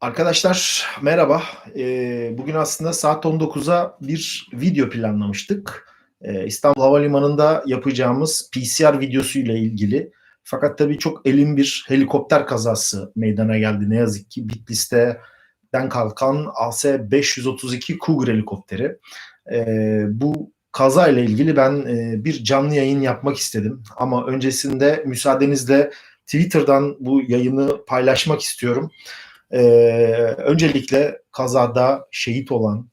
Arkadaşlar merhaba. Ee, bugün aslında saat 19'a bir video planlamıştık. Ee, İstanbul Havalimanı'nda yapacağımız PCR videosu ile ilgili. Fakat tabii çok elin bir helikopter kazası meydana geldi ne yazık ki. Bitlis'ten kalkan AS-532 Cougar helikopteri. Ee, bu kaza ile ilgili ben e, bir canlı yayın yapmak istedim. Ama öncesinde müsaadenizle Twitter'dan bu yayını paylaşmak istiyorum. Ee, öncelikle kazada şehit olan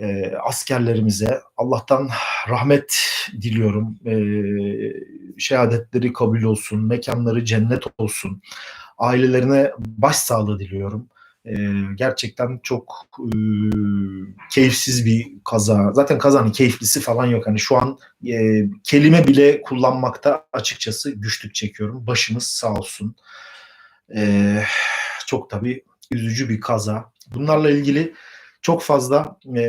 e, askerlerimize Allah'tan rahmet diliyorum. E, şehadetleri kabul olsun, mekanları cennet olsun. Ailelerine başsağlığı diliyorum. E, gerçekten çok e, keyifsiz bir kaza. Zaten kazanın keyiflisi falan yok. Hani şu an e, kelime bile kullanmakta açıkçası güçlük çekiyorum. Başımız sağ olsun. Eee çok tabii üzücü bir kaza. Bunlarla ilgili çok fazla e,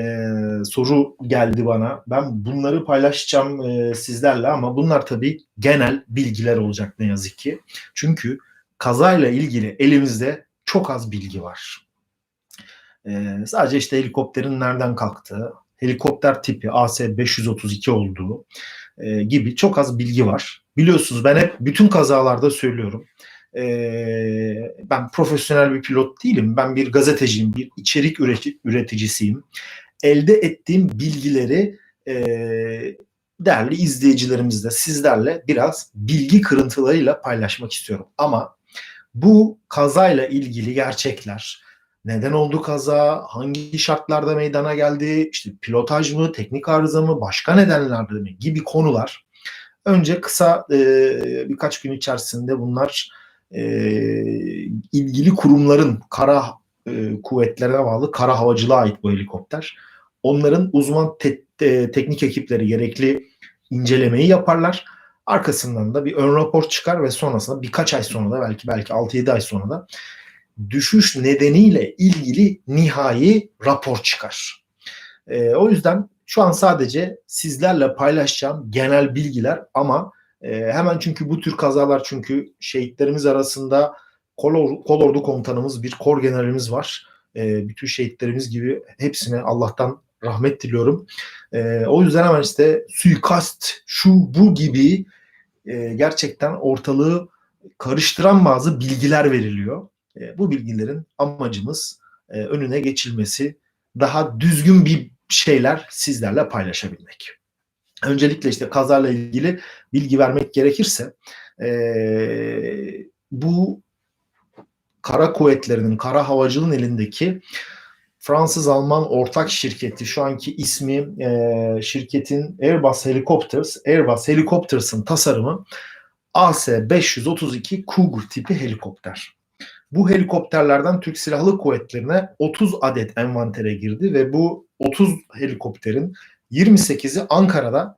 soru geldi bana. Ben bunları paylaşacağım e, sizlerle ama bunlar tabii genel bilgiler olacak ne yazık ki. Çünkü kazayla ilgili elimizde çok az bilgi var. E, sadece işte helikopterin nereden kalktığı, helikopter tipi AS-532 olduğu e, gibi çok az bilgi var. Biliyorsunuz ben hep bütün kazalarda söylüyorum e, ben profesyonel bir pilot değilim. Ben bir gazeteciyim, bir içerik üreticisiyim. Elde ettiğim bilgileri e, değerli izleyicilerimizle, sizlerle biraz bilgi kırıntılarıyla paylaşmak istiyorum. Ama bu kazayla ilgili gerçekler, neden oldu kaza, hangi şartlarda meydana geldi, işte pilotaj mı, teknik arıza mı, başka nedenlerde mi gibi konular önce kısa e, birkaç gün içerisinde bunlar e, ilgili kurumların kara e, kuvvetlerine bağlı kara havacılığa ait bu helikopter. Onların uzman te, te, teknik ekipleri gerekli incelemeyi yaparlar. Arkasından da bir ön rapor çıkar ve sonrasında birkaç ay sonra da belki belki 6-7 ay sonra da düşüş nedeniyle ilgili nihai rapor çıkar. E, o yüzden şu an sadece sizlerle paylaşacağım genel bilgiler ama e, hemen çünkü bu tür kazalar çünkü şehitlerimiz arasında kol, kol ordu komutanımız bir kor generalimiz var. E, bütün şehitlerimiz gibi hepsine Allah'tan rahmet diliyorum. E, o yüzden hemen işte suikast şu bu gibi e, gerçekten ortalığı karıştıran bazı bilgiler veriliyor. E, bu bilgilerin amacımız e, önüne geçilmesi, daha düzgün bir şeyler sizlerle paylaşabilmek öncelikle işte kazayla ilgili bilgi vermek gerekirse e, bu kara kuvvetlerinin, kara havacılığın elindeki Fransız-Alman ortak şirketi şu anki ismi e, şirketin Airbus Helicopters, Airbus Helicopters'ın tasarımı AS-532 Cougar tipi helikopter. Bu helikopterlerden Türk Silahlı Kuvvetleri'ne 30 adet envantere girdi ve bu 30 helikopterin 28'i Ankara'da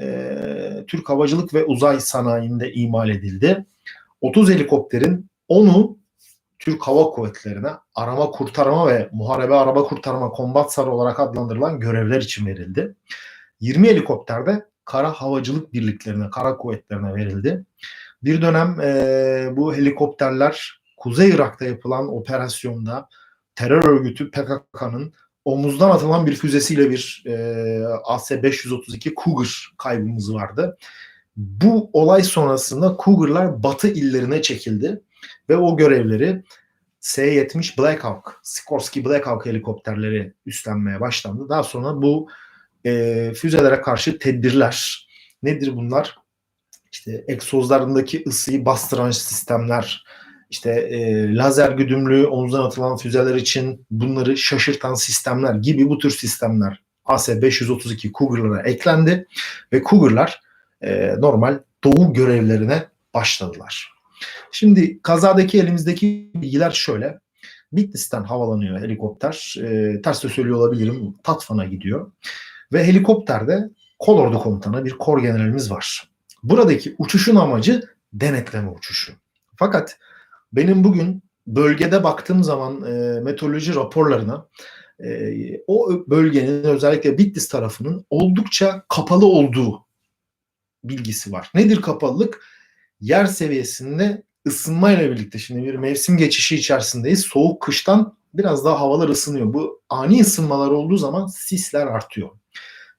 e, Türk Havacılık ve Uzay Sanayi'nde imal edildi. 30 helikopterin 10'u Türk Hava Kuvvetleri'ne arama kurtarma ve muharebe araba kurtarma kombat sarı olarak adlandırılan görevler için verildi. 20 helikopter de kara havacılık birliklerine, kara kuvvetlerine verildi. Bir dönem e, bu helikopterler Kuzey Irak'ta yapılan operasyonda terör örgütü PKK'nın omuzdan atılan bir füzesiyle bir e, AS-532 Cougar kaybımız vardı. Bu olay sonrasında Cougar'lar batı illerine çekildi ve o görevleri S-70 Black Hawk, Sikorsky Black Hawk helikopterleri üstlenmeye başlandı. Daha sonra bu e, füzelere karşı tedbirler nedir bunlar? İşte egzozlarındaki ısıyı bastıran sistemler, işte e, lazer güdümlü omuzdan atılan füzeler için bunları şaşırtan sistemler gibi bu tür sistemler AS-532 Cougar'lara eklendi ve Cougar'lar e, normal doğu görevlerine başladılar. Şimdi kazadaki elimizdeki bilgiler şöyle. Bitlis'ten havalanıyor helikopter. E, ters de söylüyor olabilirim. Tatvan'a gidiyor. Ve helikopterde kolordu komutanı bir kor generalimiz var. Buradaki uçuşun amacı denetleme uçuşu. Fakat benim bugün bölgede baktığım zaman e, meteoroloji raporlarına e, o bölgenin özellikle Bitlis tarafının oldukça kapalı olduğu bilgisi var. Nedir kapalılık? Yer seviyesinde ısınmayla birlikte şimdi bir mevsim geçişi içerisindeyiz. Soğuk kıştan biraz daha havalar ısınıyor. Bu ani ısınmalar olduğu zaman sisler artıyor.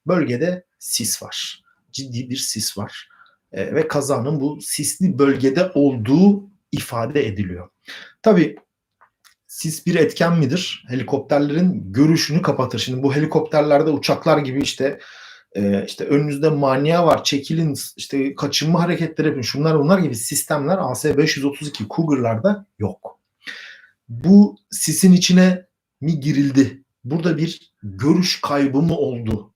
Bölgede sis var. Ciddi bir sis var. E, ve kazanın bu sisli bölgede olduğu ifade ediliyor. Tabii sis bir etken midir? Helikopterlerin görüşünü kapatır. Şimdi bu helikopterlerde uçaklar gibi işte e, işte önünüzde manya var çekilin işte kaçınma hareketleri yapın şunlar bunlar gibi sistemler AS-532 Cougar'larda yok. Bu sisin içine mi girildi? Burada bir görüş kaybı mı oldu?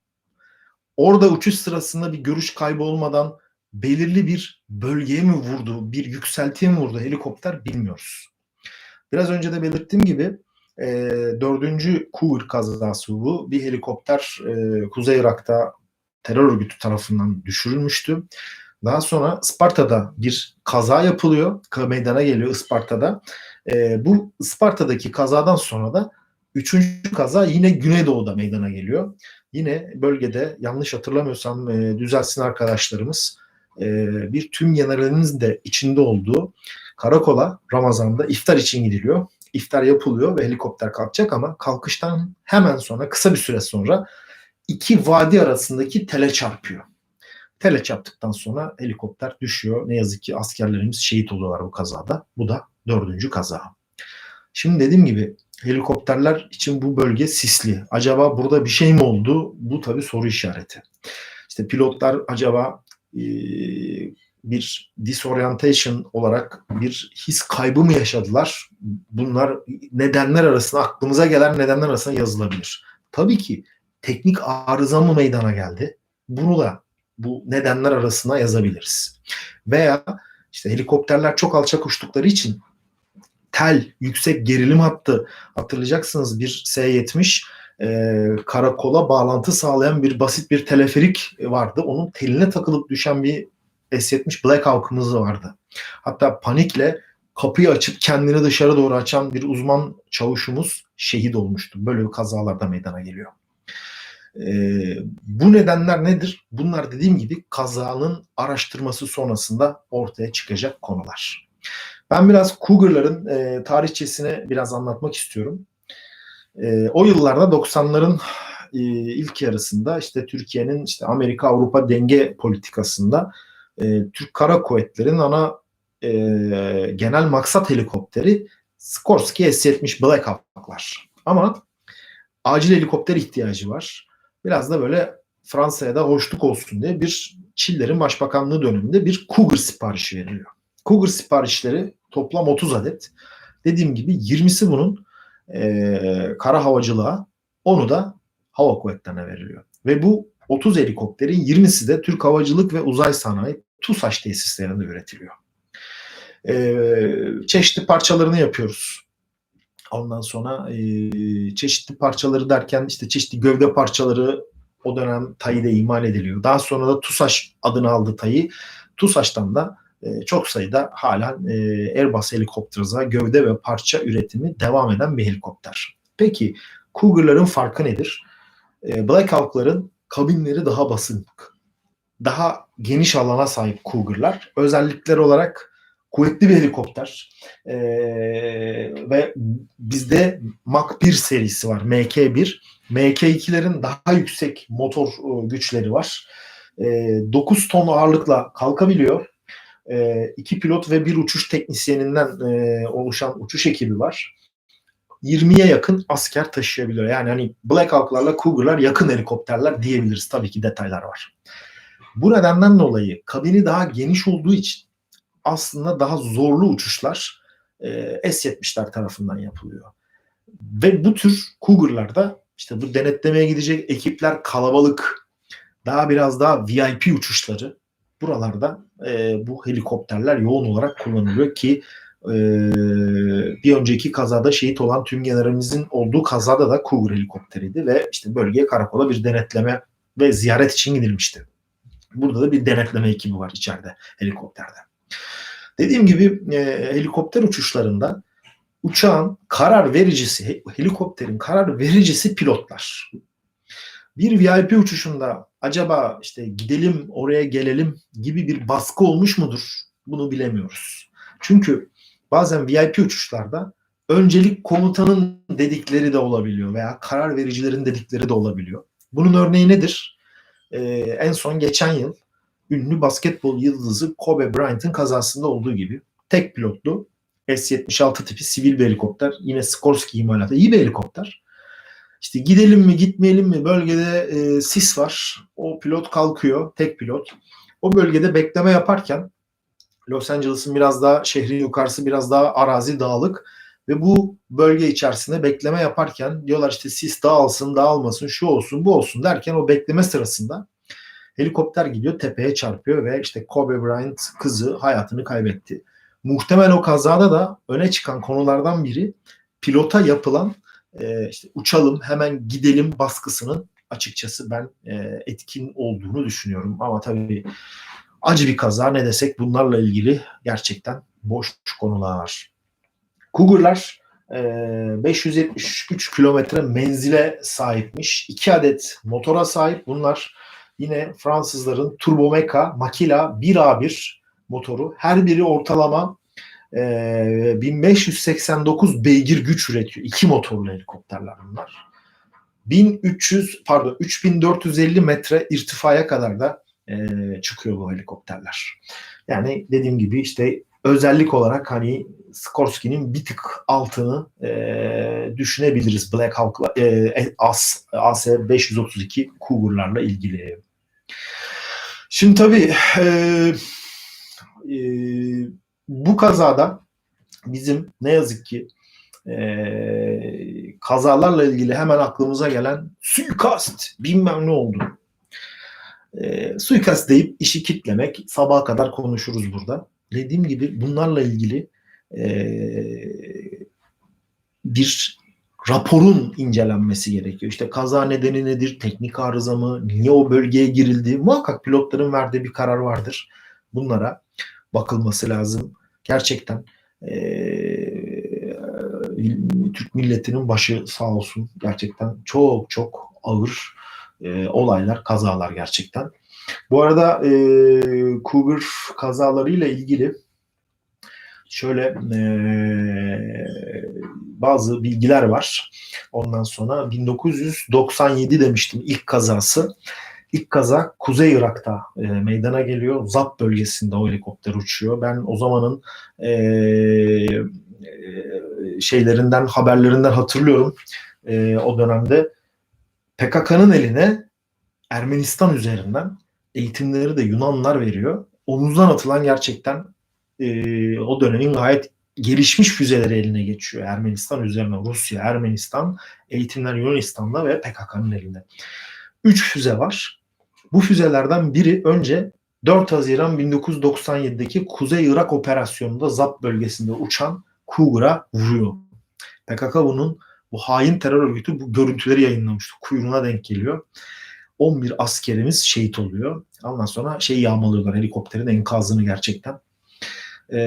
Orada uçuş sırasında bir görüş kaybı olmadan belirli bir bölgeye mi vurdu, bir yükseltiye mi vurdu helikopter bilmiyoruz. Biraz önce de belirttiğim gibi e, dördüncü Cougar kazası bu. Bir helikopter e, Kuzey Irak'ta terör örgütü tarafından düşürülmüştü. Daha sonra Isparta'da bir kaza yapılıyor. Meydana geliyor Isparta'da. E, bu Isparta'daki kazadan sonra da üçüncü kaza yine Güneydoğu'da meydana geliyor. Yine bölgede yanlış hatırlamıyorsam e, düzelsin arkadaşlarımız e, bir tüm generalinin de içinde olduğu karakola Ramazan'da iftar için gidiliyor. İftar yapılıyor ve helikopter kalkacak ama kalkıştan hemen sonra kısa bir süre sonra iki vadi arasındaki tele çarpıyor. Tele çarptıktan sonra helikopter düşüyor. Ne yazık ki askerlerimiz şehit oluyorlar bu kazada. Bu da dördüncü kaza. Şimdi dediğim gibi helikopterler için bu bölge sisli. Acaba burada bir şey mi oldu? Bu tabii soru işareti. İşte pilotlar acaba bir disorientation olarak bir his kaybı mı yaşadılar? Bunlar nedenler arasında aklımıza gelen nedenler arasında yazılabilir. Tabii ki teknik arıza mı meydana geldi? Bunu da bu nedenler arasına yazabiliriz. Veya işte helikopterler çok alçak uçtukları için tel, yüksek gerilim hattı hatırlayacaksınız bir S-70 e, karakola bağlantı sağlayan bir basit bir teleferik vardı. Onun teline takılıp düşen bir S-70 Black Hawk'ımız vardı. Hatta panikle kapıyı açıp kendini dışarı doğru açan bir uzman çavuşumuz şehit olmuştu. Böyle kazalarda meydana geliyor. Ee, bu nedenler nedir? Bunlar dediğim gibi kazanın araştırması sonrasında ortaya çıkacak konular. Ben biraz Cougar'ların e, tarihçesini biraz anlatmak istiyorum. E, o yıllarda 90'ların e, ilk yarısında işte Türkiye'nin işte Amerika Avrupa denge politikasında e, Türk Kara Kuvvetleri'nin ana e, genel maksat helikopteri Skorsky S-70 Black Hawk'lar. Ama acil helikopter ihtiyacı var. Biraz da böyle Fransa'ya da hoşluk olsun diye bir Çiller'in başbakanlığı döneminde bir Cougar siparişi veriliyor. Cougar siparişleri toplam 30 adet. Dediğim gibi 20'si bunun e, kara havacılığa, onu da hava kuvvetlerine veriliyor. Ve bu 30 helikopterin 20'si de Türk Havacılık ve Uzay Sanayi TUSAŞ tesislerinde üretiliyor. E, çeşitli parçalarını yapıyoruz. Ondan sonra e, çeşitli parçaları derken işte çeşitli gövde parçaları o dönem TAİ'de imal ediliyor. Daha sonra da TUSAŞ adını aldı TAİ. TUSAŞ'tan da e, çok sayıda hala e, Airbus Helicopters'a gövde ve parça üretimi devam eden bir helikopter. Peki Cougar'ların farkı nedir? E, Black Hawk'ların kabinleri daha basık. Daha geniş alana sahip Cougar'lar. Özellikler olarak kuvvetli bir helikopter. Ee, ve bizde Mach 1 serisi var. MK1. MK2'lerin daha yüksek motor güçleri var. Ee, 9 ton ağırlıkla kalkabiliyor. Ee, iki pilot ve bir uçuş teknisyeninden e, oluşan uçuş ekibi var. 20'ye yakın asker taşıyabiliyor. Yani hani Black Hawk'larla Cougar'lar yakın helikopterler diyebiliriz. Tabii ki detaylar var. Bu nedenden dolayı kabini daha geniş olduğu için aslında daha zorlu uçuşlar e, S-70'ler tarafından yapılıyor. Ve bu tür Cougar'larda işte bu denetlemeye gidecek ekipler kalabalık, daha biraz daha VIP uçuşları buralarda e, bu helikopterler yoğun olarak kullanılıyor ki e, bir önceki kazada şehit olan tüm generalimizin olduğu kazada da Cougar helikopteriydi ve işte bölgeye karakola bir denetleme ve ziyaret için gidilmişti. Burada da bir denetleme ekibi var içeride helikopterde. Dediğim gibi e, helikopter uçuşlarında uçağın karar vericisi, helikopterin karar vericisi pilotlar. Bir VIP uçuşunda acaba işte gidelim oraya gelelim gibi bir baskı olmuş mudur? Bunu bilemiyoruz. Çünkü bazen VIP uçuşlarda öncelik komutanın dedikleri de olabiliyor veya karar vericilerin dedikleri de olabiliyor. Bunun örneği nedir? Ee, en son geçen yıl ünlü basketbol yıldızı Kobe Bryant'ın kazasında olduğu gibi tek pilotlu S-76 tipi sivil bir helikopter. Yine Skorsky imalatı. iyi bir helikopter. İşte gidelim mi gitmeyelim mi bölgede e, sis var. O pilot kalkıyor. Tek pilot. O bölgede bekleme yaparken Los Angeles'ın biraz daha şehrin yukarısı biraz daha arazi dağlık ve bu bölge içerisinde bekleme yaparken diyorlar işte sis dağılsın dağılmasın şu olsun bu olsun derken o bekleme sırasında helikopter gidiyor tepeye çarpıyor ve işte Kobe Bryant kızı hayatını kaybetti. Muhtemel o kazada da öne çıkan konulardan biri pilota yapılan e, işte uçalım hemen gidelim baskısının açıkçası ben e, etkin olduğunu düşünüyorum. Ama tabii acı bir kaza ne desek bunlarla ilgili gerçekten boş konular. Cougar'lar e, 573 kilometre menzile sahipmiş. 2 adet motora sahip. Bunlar yine Fransızların Turbomeca Makila 1A1 motoru. Her biri ortalama e, 1589 beygir güç üretiyor. İki motorlu helikopterler bunlar. 1300 pardon 3450 metre irtifaya kadar da e, çıkıyor bu helikopterler. Yani dediğim gibi işte özellik olarak hani Skorsky'nin bir tık altını e, düşünebiliriz Black Hawk'la e, AS, AS 532 Cougar'larla ilgili. Şimdi tabii e, e, bu kazada bizim ne yazık ki e, kazalarla ilgili hemen aklımıza gelen suikast bilmem ne oldu. E, suikast deyip işi kitlemek sabaha kadar konuşuruz burada. Dediğim gibi bunlarla ilgili e, bir raporun incelenmesi gerekiyor. İşte kaza nedeni nedir, teknik arıza mı, niye o bölgeye girildi? Muhakkak pilotların verdiği bir karar vardır. Bunlara bakılması lazım. Gerçekten e, Türk milletinin başı sağ olsun. Gerçekten çok çok ağır e, olaylar, kazalar gerçekten. Bu arada e, Cougar kazalarıyla ilgili şöyle e, bazı bilgiler var. Ondan sonra 1997 demiştim ilk kazası. İlk kaza Kuzey Irak'ta e, meydana geliyor. Zap bölgesinde o helikopter uçuyor. Ben o zamanın e, e, şeylerinden, haberlerinden hatırlıyorum. E, o dönemde PKK'nın eline Ermenistan üzerinden eğitimleri de Yunanlar veriyor. Omuzdan atılan gerçekten e, o dönemin gayet gelişmiş füzeleri eline geçiyor. Ermenistan üzerine Rusya, Ermenistan, eğitimler Yunanistan'da ve PKK'nın elinde. Üç füze var. Bu füzelerden biri önce 4 Haziran 1997'deki Kuzey Irak operasyonunda ZAP bölgesinde uçan Cougar'a vuruyor. PKK bunun bu hain terör örgütü bu görüntüleri yayınlamıştı. Kuyruğuna denk geliyor. 11 askerimiz şehit oluyor. Ondan sonra şey yağmalıyorlar helikopterin enkazını gerçekten. Ee,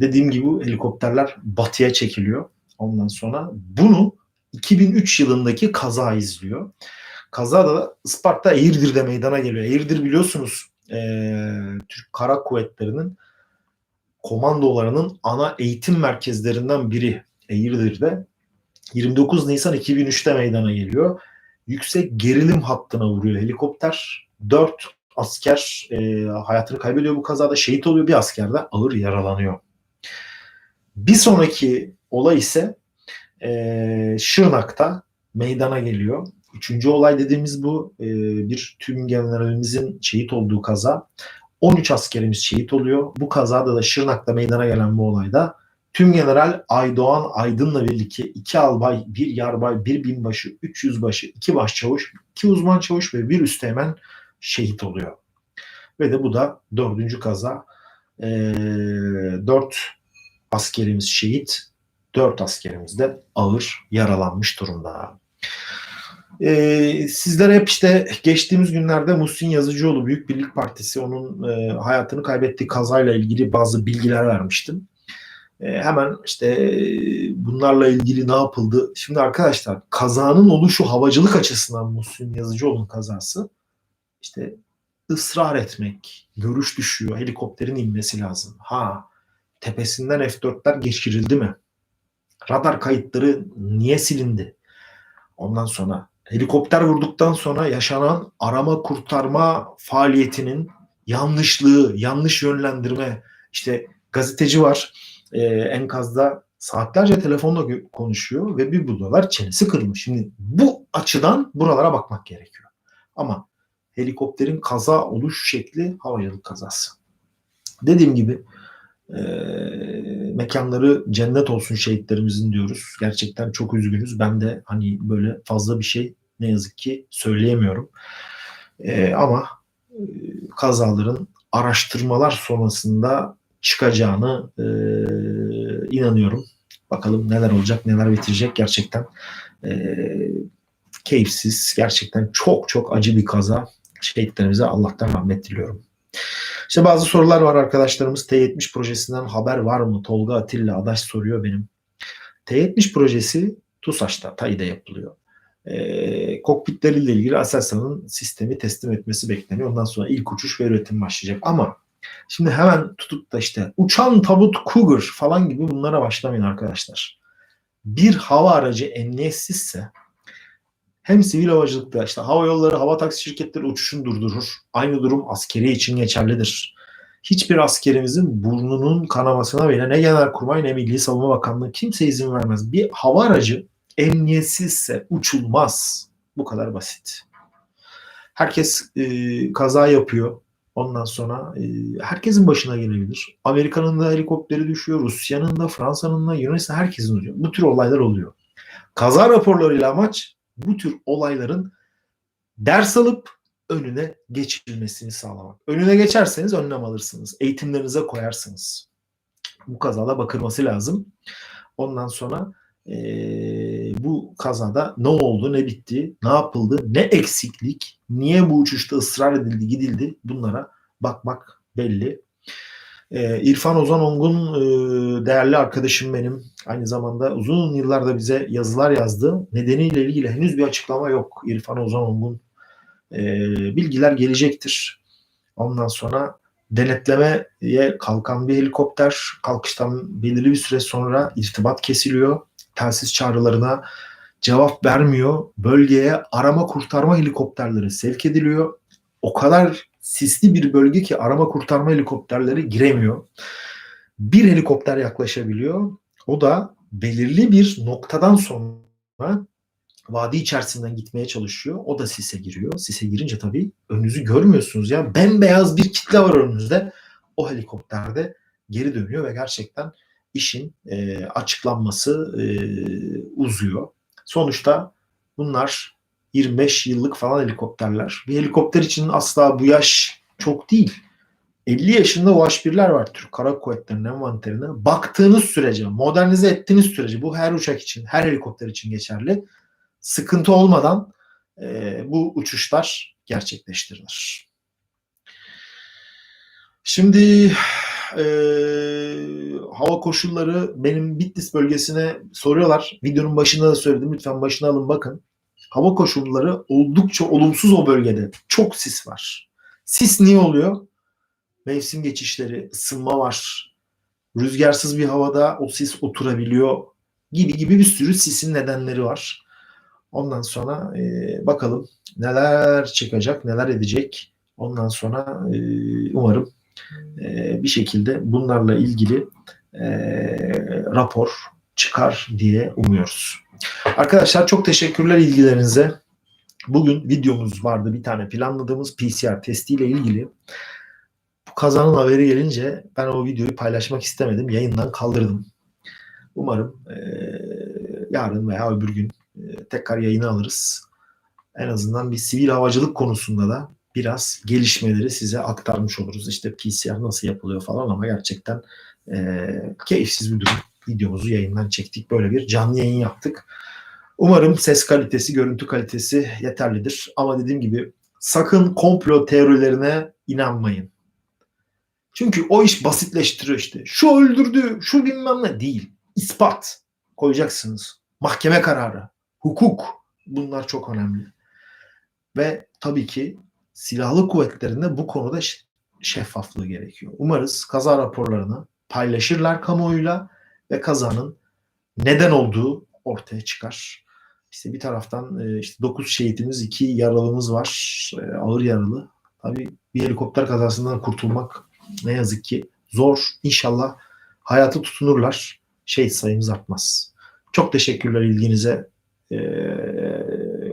dediğim gibi helikopterler batıya çekiliyor. Ondan sonra bunu 2003 yılındaki kaza izliyor. Kazada da Isparta Eğirdir'de meydana geliyor. Eğirdir biliyorsunuz e, Türk Kara Kuvvetleri'nin komandolarının ana eğitim merkezlerinden biri Eğirdir'de. 29 Nisan 2003'te meydana geliyor. Yüksek gerilim hattına vuruyor helikopter. 4 asker e, hayatını kaybediyor bu kazada. Şehit oluyor. Bir asker de ağır yaralanıyor. Bir sonraki olay ise e, Şırnak'ta meydana geliyor. Üçüncü olay dediğimiz bu. E, bir tüm generalimizin şehit olduğu kaza. 13 askerimiz şehit oluyor. Bu kazada da Şırnak'ta meydana gelen bu olayda Tüm General Aydoğan Aydın'la birlikte iki albay, bir yarbay, bir binbaşı, üç yüzbaşı, iki başçavuş, iki uzman çavuş ve bir üsteğmen şehit oluyor. Ve de bu da dördüncü kaza. E, dört askerimiz şehit, dört askerimiz de ağır yaralanmış durumda. Ee, sizlere hep işte geçtiğimiz günlerde Muhsin Yazıcıoğlu Büyük Birlik Partisi onun e, hayatını kaybettiği kazayla ilgili bazı bilgiler vermiştim. E, hemen işte bunlarla ilgili ne yapıldı? Şimdi arkadaşlar kazanın oluşu havacılık açısından Muhsin Yazıcıoğlu'nun kazası işte ısrar etmek, görüş düşüyor, helikopterin inmesi lazım. Ha tepesinden F-4'ler geçirildi mi? Radar kayıtları niye silindi? Ondan sonra helikopter vurduktan sonra yaşanan arama kurtarma faaliyetinin yanlışlığı, yanlış yönlendirme. İşte gazeteci var e, enkazda saatlerce telefonla konuşuyor ve bir buluyorlar çenesi kırılmış. Şimdi bu açıdan buralara bakmak gerekiyor. Ama helikopterin kaza oluş şekli havayolu kazası. Dediğim gibi e, mekanları cennet olsun şehitlerimizin diyoruz. Gerçekten çok üzgünüz. Ben de hani böyle fazla bir şey ne yazık ki söyleyemiyorum. E, ama e, kazaların araştırmalar sonrasında çıkacağını e, inanıyorum. Bakalım neler olacak, neler bitirecek gerçekten. E, keyifsiz, gerçekten çok çok acı bir kaza. Şehitlerimize Allah'tan rahmet diliyorum. İşte bazı sorular var arkadaşlarımız. T70 projesinden haber var mı? Tolga Atilla Adaş soruyor benim. T70 projesi TUSAŞ'ta, TAİ'de yapılıyor. E, kokpitleriyle ilgili Aselsan'ın sistemi teslim etmesi bekleniyor. Ondan sonra ilk uçuş ve üretim başlayacak. Ama şimdi hemen tutup da işte uçan tabut Cougar falan gibi bunlara başlamayın arkadaşlar. Bir hava aracı emniyetsizse hem sivil havacılıkta işte hava yolları, hava taksi şirketleri uçuşunu durdurur. Aynı durum askeri için geçerlidir. Hiçbir askerimizin burnunun kanamasına bile ne Genelkurmay ne Milli Savunma Bakanlığı kimse izin vermez. Bir hava aracı emniyetsizse uçulmaz. Bu kadar basit. Herkes e, kaza yapıyor. Ondan sonra e, herkesin başına gelebilir. Amerika'nın da helikopteri düşüyor, Rusya'nın da, Fransa'nın da, Yunanistan herkesin oluyor. Bu tür olaylar oluyor. Kaza raporlarıyla amaç bu tür olayların ders alıp önüne geçilmesini sağlamak. Önüne geçerseniz önlem alırsınız. Eğitimlerinize koyarsınız. Bu kazada bakılması lazım. Ondan sonra e, bu kazada ne oldu, ne bitti, ne yapıldı, ne eksiklik, niye bu uçuşta ısrar edildi, gidildi bunlara bakmak belli. E, İrfan Ozan Ongun e, değerli arkadaşım benim. Aynı zamanda uzun yıllarda bize yazılar yazdı. Nedeniyle ilgili henüz bir açıklama yok. İrfan Ozan Ongun e, bilgiler gelecektir. Ondan sonra denetlemeye kalkan bir helikopter kalkıştan belirli bir süre sonra irtibat kesiliyor. Telsiz çağrılarına cevap vermiyor. Bölgeye arama kurtarma helikopterleri sevk ediliyor. O kadar sisli bir bölge ki arama kurtarma helikopterleri giremiyor. Bir helikopter yaklaşabiliyor. O da belirli bir noktadan sonra vadi içerisinden gitmeye çalışıyor. O da sise giriyor. Sise girince tabii önünüzü görmüyorsunuz ya. Bembeyaz bir kitle var önünüzde. O helikopterde geri dönüyor ve gerçekten işin e, açıklanması e, uzuyor. Sonuçta bunlar 25 yıllık falan helikopterler. Bir helikopter için asla bu yaş çok değil. 50 yaşında UH-1'ler var Türk Kara Kuvvetleri'nin envanterine. Baktığınız sürece, modernize ettiğiniz sürece bu her uçak için, her helikopter için geçerli. Sıkıntı olmadan e, bu uçuşlar gerçekleştirilir. Şimdi e, hava koşulları benim Bitlis bölgesine soruyorlar. Videonun başında da söyledim. Lütfen başına alın bakın. Hava koşulları oldukça olumsuz o bölgede. Çok sis var. Sis niye oluyor? Mevsim geçişleri, ısınma var. Rüzgarsız bir havada o sis oturabiliyor gibi gibi bir sürü sisin nedenleri var. Ondan sonra e, bakalım neler çıkacak, neler edecek. Ondan sonra e, umarım e, bir şekilde bunlarla ilgili e, rapor çıkar diye umuyoruz. Arkadaşlar çok teşekkürler ilgilerinize. Bugün videomuz vardı bir tane planladığımız PCR testiyle ilgili. Bu kazanın haberi gelince ben o videoyu paylaşmak istemedim. Yayından kaldırdım. Umarım e, yarın veya öbür gün e, tekrar yayını alırız. En azından bir sivil havacılık konusunda da biraz gelişmeleri size aktarmış oluruz. İşte PCR nasıl yapılıyor falan ama gerçekten e, keyifsiz bir durum. Videomuzu yayından çektik. Böyle bir canlı yayın yaptık. Umarım ses kalitesi, görüntü kalitesi yeterlidir. Ama dediğim gibi sakın komplo teorilerine inanmayın. Çünkü o iş basitleştiriyor işte. Şu öldürdü, şu bilmem ne değil. İspat koyacaksınız. Mahkeme kararı, hukuk bunlar çok önemli. Ve tabii ki silahlı kuvvetlerinde bu konuda şeffaflığı gerekiyor. Umarız kaza raporlarına paylaşırlar kamuoyuyla ve kazanın neden olduğu ortaya çıkar. İşte bir taraftan e, işte 9 şehitimiz, 2 yaralımız var. E, ağır yaralı. Tabii bir helikopter kazasından kurtulmak ne yazık ki zor. İnşallah hayatı tutunurlar. Şehit sayımız artmaz. Çok teşekkürler ilginize. E,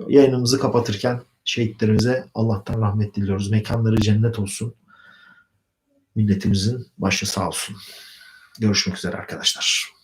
yayınımızı kapatırken şehitlerimize Allah'tan rahmet diliyoruz. Mekanları cennet olsun. Milletimizin başı sağ olsun. Görüşmek üzere arkadaşlar.